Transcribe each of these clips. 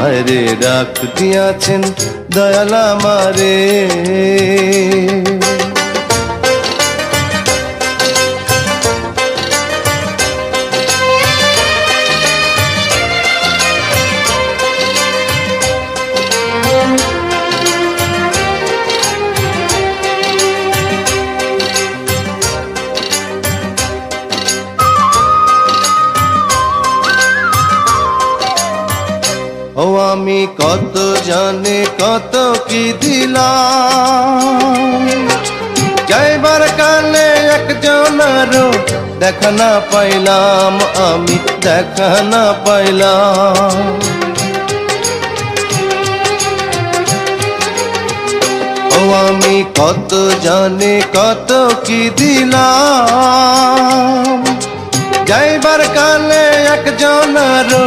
আরে ডাক দিয়াছেন দয়ালা মারে ও আমি কত জানে কত কি দিলাম। যাইবার কালে একজনারও দেখা না পাইলাম, আমি দেখা না পাইলাম। ও আমি কত জানে কত কি দিলাম। যাইবার কালে একজনারও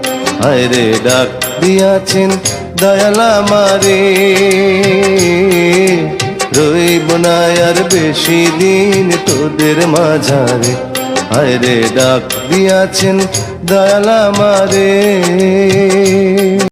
হায় রে ডাক দিয়াছেন দয়ালা মারে রইব না আর বেশি দিন তোদের মাঝারে। হায় রে ডাক দিয়াছেন দয়ালা মারে